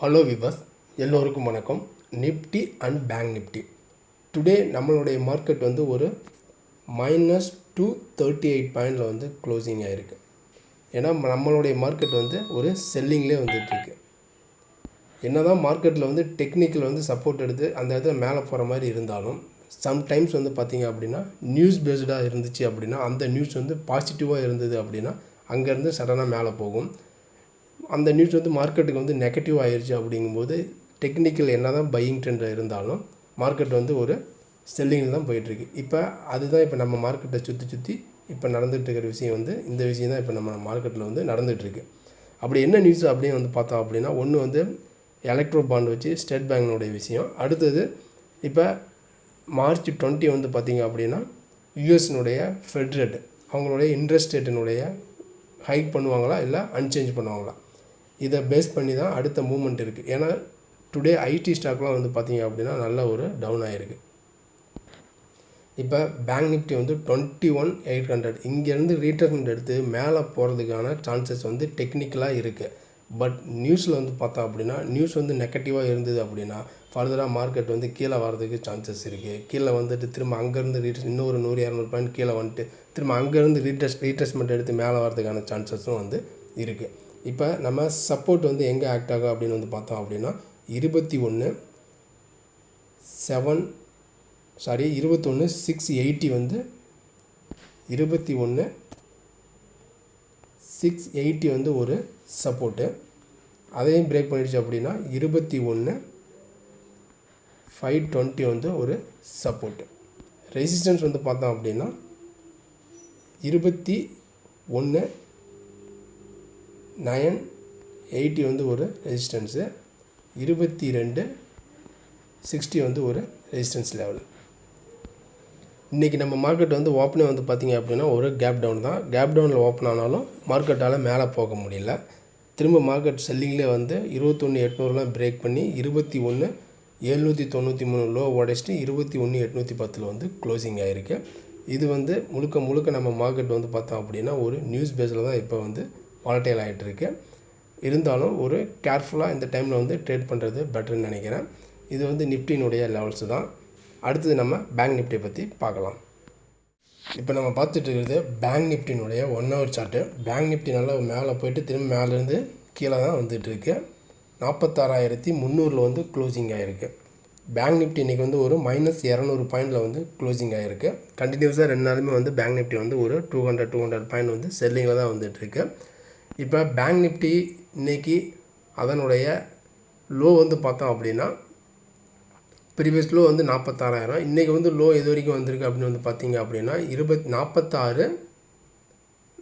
Hello viewers எல்லோருக்கும் வணக்கம். Nifty and bank Nifty today நம்மளுடைய மார்க்கெட் வந்து ஒரு மைனஸ் டூ தேர்ட்டி எயிட் பாயிண்டில் வந்து க்ளோசிங் ஆகிருக்கு ஏன்னா நம்மளுடைய மார்க்கெட் வந்து ஒரு செல்லிங்லேயே வந்துட்டுருக்கு என்ன தான் மார்க்கெட்டில் வந்து டெக்னிக்கல் வந்து சப்போர்ட் எடுத்து அந்த இடத்துல மேலே போகிற மாதிரி இருந்தாலும் சம்டைம்ஸ் வந்து பார்த்திங்க அப்படின்னா நியூஸ் பேஸ்டாக இருந்துச்சு அப்படின்னா அந்த நியூஸ் வந்து பாசிட்டிவாக இருந்தது அப்படின்னா அங்கேருந்து சடனாக மேலே போகும். அந்த நியூஸ் வந்து மார்க்கெட்டுக்கு வந்து நெகட்டிவ் ஆயிடுச்சு அப்படிங்கும்போது டெக்னிக்கல் என்ன தான் பையிங் ட்ரெண்டில் இருந்தாலும் மார்க்கெட் வந்து ஒரு செல்லிங்கில் தான் போயிட்டுருக்கு. இப்போ அதுதான் இப்போ நம்ம மார்க்கெட்டை சுற்றி சுற்றி இப்போ நடந்துகிட்டு இருக்கிற விஷயம் வந்து இந்த விஷயம் தான் இப்போ நம்ம மார்க்கெட்டில் வந்து நடந்துகிட்ருக்கு அப்படி என்ன நியூஸ் அப்படின்னு வந்து பார்த்தோம் அப்படின்னா ஒன்று வந்து எலக்ட்ரோ பாண்ட் வச்சு ஸ்டேட் பேங்கினுடைய விஷயம். அடுத்தது இப்போ மார்ச் டுவெண்ட்டி வந்து பார்த்திங்க அப்படின்னா யூஎஸ்னுடைய ஃபெட்ரேட் அவங்களுடைய இன்ட்ரெஸ்ட் ரேட்டினுடைய ஹைக் பண்ணுவாங்களா இல்லை அன்சேஞ்ச் பண்ணுவாங்களா? இதை பேஸ் பண்ணி தான் அடுத்த மூமெண்ட் இருக்குது ஏன்னா டுடே ஐடி ஸ்டாக்லாம் வந்து பார்த்திங்க அப்படின்னா நல்ல ஒரு டவுன் ஆகிருக்கு இப்போ பேங்க் நிஃப்டி வந்து டுவெண்ட்டி ஒன் எயிட் ஹண்ட்ரட் இங்கேருந்து ரீட்டர்ன் எடுத்து மேலே போகிறதுக்கான சான்சஸ் வந்து டெக்னிக்கலாக இருக்குது பட் நியூஸில் வந்து பார்த்தோம் அப்படின்னா நியூஸ் வந்து நெகட்டிவாக இருந்தது அப்படின்னா ஃபர்தராக மார்க்கெட் வந்து கீழே வர்றதுக்கு சான்சஸ் இருக்குது கீழே வந்துட்டு திரும்ப அங்கேருந்து ரீட்ரெஸ் இன்னொரு நூறு இரநூறு பாயிண்ட் கீழே வந்துட்டு திரும்ப அங்கேருந்து ரீட்ரெஸ் ரீட்ரெஸ்மெண்ட் எடுத்து மேலே வரதுக்கான சான்சஸும் வந்து இருக்குது இப்போ நம்ம சப்போர்ட் வந்து எங்கே ஆக்ட் ஆகும் அப்படின்னு வந்து பார்த்தோம் அப்படின்னா இருபத்தி ஒன்று செவன் சாரி இருபத்தொன்று சிக்ஸ் எயிட்டி வந்து இருபத்தி ஒன்று சிக்ஸ் எயிட்டி வந்து ஒரு சப்போர்ட்டு அதையும் பிரேக் பண்ணிடுச்சு அப்படின்னா இருபத்தி ஒன்று ஃபைவ் டுவெண்ட்டி வந்து ஒரு சப்போர்ட்டு ரெசிஸ்டன்ஸ் வந்து பார்த்தோம் அப்படின்னா இருபத்தி ஒன்று நயன் எயிட்டி வந்து ஒரு ரெசிஸ்டன்ஸு இருபத்தி ரெண்டு சிக்ஸ்டி வந்து ஒரு ரெசிஸ்டன்ஸ் லெவல் இன்றைக்கி நம்ம மார்க்கெட் வந்து ஓப்பனே வந்து பார்த்திங்க அப்படின்னா ஒரு கேப் டவுன் தான். கேப் டவுனில் ஓப்பன் ஆனாலும் மார்க்கெட்டால் மேலே போக முடியல. திரும்ப மார்க்கெட் செல்லிங்லேயே வந்து இருபத்தொன்று எட்நூறுலாம் பிரேக் பண்ணி இருபத்தி ஒன்று எழுநூற்றி தொண்ணூற்றி மூணு லோ உடைச்சிட்டு இருபத்தி ஒன்று எட்நூற்றி பத்தில் வந்து க்ளோசிங் ஆகிருக்கு இது வந்து முழுக்க முழுக்க நம்ம மார்க்கெட் வந்து பார்த்தோம் அப்படின்னா ஒரு நியூஸ் பேஸில் தான் இப்போ வந்து வாலட்டைல் ஆகிட்டுருக்கு இருந்தாலும் ஒரு கேர்ஃபுல்லாக இந்த டைமில் வந்து ட்ரேட் பண்ணுறது பெட்டர்னு நினைக்கிறேன். இது வந்து நிஃப்டினுடைய லெவல்ஸ் தான். அடுத்தது நம்ம பேங்க் நிஃப்டியை பற்றி பார்க்கலாம். இப்போ நம்ம பார்த்துட்டு இருக்கிறது bank நிஃப்டினுடைய one hour chart bank Nifty நல்லா மேலே போயிட்டு திரும்ப மேலேருந்து கீழே தான் வந்துட்டுருக்கு. நாற்பத்தாறாயிரத்தி முந்நூறில் வந்து க்ளோசிங் ஆகிருக்கு பேங்க் நிஃப்டி இன்றைக்கி வந்து ஒரு மைனஸ் இரநூறு பாயிண்டில் வந்து க்ளோசிங் ஆகிருக்கு கண்டினியூஸாக ரெண்டு நாளுமே வந்து பேங்க் நிஃப்டி வந்து ஒரு two hundred two hundred point வந்து செல்லிங்கில் தான் வந்துட்டுருக்கு. இப்போ பேங்க் நிஃப்டி இன்றைக்கி அதனுடைய லோ வந்து பார்த்தோம் அப்படின்னா ப்ரீவியஸ் லோ வந்து நாற்பத்தாறாயிரம். இன்றைக்கி வந்து லோ எது வரைக்கும் வந்திருக்கு அப்படின்னு வந்து பார்த்தீங்க அப்படின்னா இருபத் நாற்பத்தாறு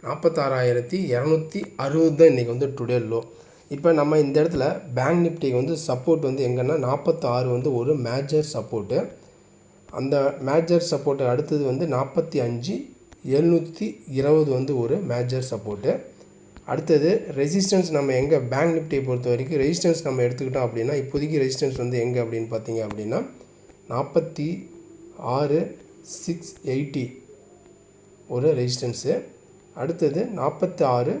நாற்பத்தாறாயிரத்தி இரநூத்தி அறுபது தான் இன்றைக்கி வந்து டுடே லோ. இப்போ நம்ம இந்த இடத்துல பேங்க் நிஃப்டிக்கு வந்து சப்போர்ட் வந்து எங்கன்னா நாற்பத்தாறு வந்து ஒரு மேஜர் சப்போர்ட்டு அந்த மேஜர் சப்போர்ட்டு அடுத்தது வந்து நாற்பத்தி அஞ்சு எழுநூற்றி இருபது வந்து ஒரு மேஜர் சப்போர்ட்டு அடுத்தது ரெசிஸ்டன்ஸ் நம்ம எங்கே பேங்க் நிஃப்டியை பொறுத்த வரைக்கும் ரெசிஸ்டன்ஸ் நம்ம எடுத்துக்கிட்டோம் அப்படின்னா இப்போதைக்கு ரெசிஸ்டன்ஸ் வந்து எங்கே அப்படின்னு பார்த்தீங்க அப்படின்னா நாற்பத்தி ஆறு சிக்ஸ் எயிட்டி ஒரு ரெசிஸ்டன்ஸு அடுத்தது நாற்பத்தி ஆறு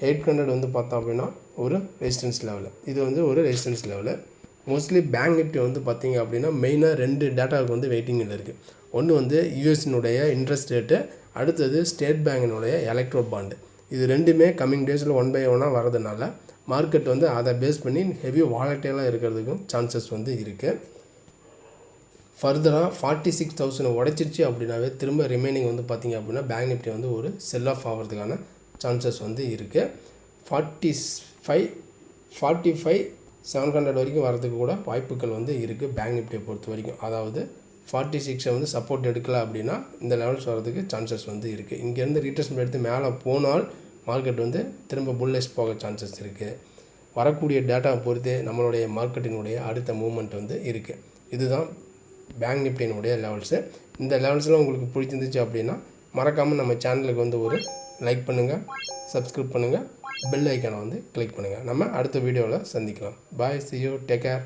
எயிட் ஹண்ட்ரட் வந்து பார்த்தோம் அப்படின்னா ஒரு ரெசிஸ்டன்ஸ் லெவலு இது வந்து ஒரு resistance level mostly bank Nifty வந்து பார்த்திங்க அப்படின்னா மெயினாக ரெண்டு டேட்டாவுக்கு வந்து வெயிட்டிங்கில் இருக்குது ஒன்று வந்து யூஎஸ்னுடைய இன்ட்ரெஸ்ட் ரேட்டு அடுத்தது ஸ்டேட் பேங்கினுடைய எலக்ட்ரோ பாண்டு. இது ரெண்டுமே கம்மிங் டேஸில் ஒன் பை ஒன்னாக வரதுனால மார்க்கெட் வந்து அதை பேஸ் பண்ணி ஹெவி வாலட்டைலாக இருக்கிறதுக்கும் சான்சஸ் வந்து இருக்குது ஃபர்தராக ஃபார்ட்டி சிக்ஸ் தௌசண்ட் உடைச்சிருச்சு அப்படின்னாவே திரும்ப ரிமைனிங் வந்து பார்த்திங்க அப்படின்னா பேங்க் நிஃப்டி வந்து ஒரு செல் ஆஃப் ஆகிறதுக்கான சான்சஸ் வந்து இருக்குது forty five forty five seven hundred வரைக்கும் வரதுக்கு கூட வாய்ப்புகள் வந்து இருக்குது பேங்க் நிஃப்டியை பொறுத்த வரைக்கும். அதாவது ஃபார்ட்டி சிக்ஸை வந்து சப்போர்ட் எடுக்கல அப்படின்னா இந்த லெவல்ஸ் வரதுக்கு சான்சஸ் வந்து இருக்குது இங்கேருந்து ரீட்ரெஸ்மெண்ட் எடுத்து மேலே போனால் மார்க்கெட் வந்து திரும்ப புல்லஸ் போக சான்சஸ் இருக்குது வரக்கூடிய டேட்டாவை பொறுத்து நம்மளுடைய மார்க்கெட்டினுடைய அடுத்த மூமெண்ட் வந்து இருக்குது இதுதான் பேங்க் நிஃப்டினுடைய லெவல்ஸு இந்த லெவல்ஸ்லாம் உங்களுக்கு பிடிச்சிருந்துச்சு அப்படின்னா மறக்காமல் நம்ம சேனலுக்கு வந்து ஒரு லைக் பண்ணுங்கள் சப்ஸ்கிரைப் பண்ணுங்கள் பெல் ஐக்கானை வந்து கிளிக் பண்ணுங்கள் நம்ம அடுத்த வீடியோவில் சந்திக்கலாம். Bye see you take care